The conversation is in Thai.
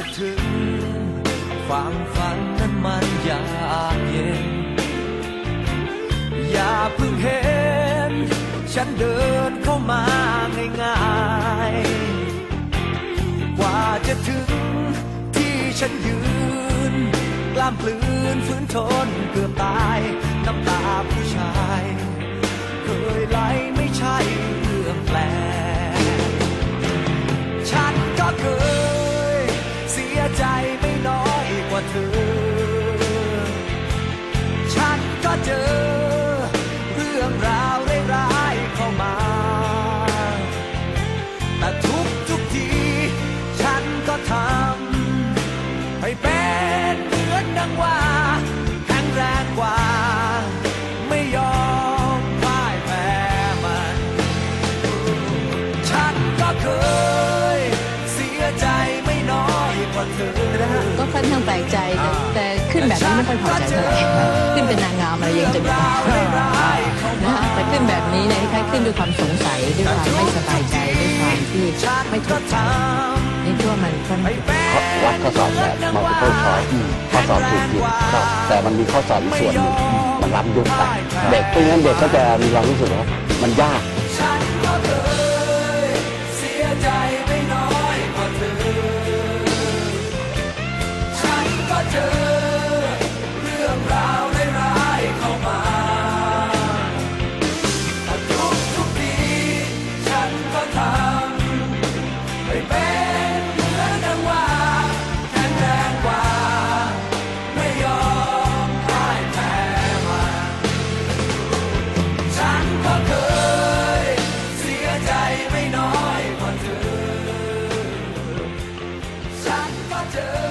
ความฝันนั้นมันยากเย็น อย่าเพิ่งเห็น ฉันเดินเข้ามาง่ายๆ กว่าจะถึงที่ฉันยืน กล้ามปลืนฝืนทนเกือบตาย อ ก็ค่อนข้างแปลกใจแต่แต่ขึ้นแบบนี้ไม่ค่อยพอใจเท่าไหร่ขึ้นเป็นนางงามอะไรยังจะมีนะคะแต่ขึ้นแบบนี้เนี่ยคล้ายขึ้นด้วยความสงสัยด้วยความไม่สบายใจด้วยความที่ไม่ถูกใจนี่ตัวมันค่อนข้างวัดข้อสอบแบบ multiple choice ข้อสอบถูกผิดครับแต่มันมีข้อสอบอีกส่วนหนึ่งมันล้ำยุคไปเด็กเพราะฉะนั้นเด็กก็จะมีความรู้สึกว่ามันยาก water.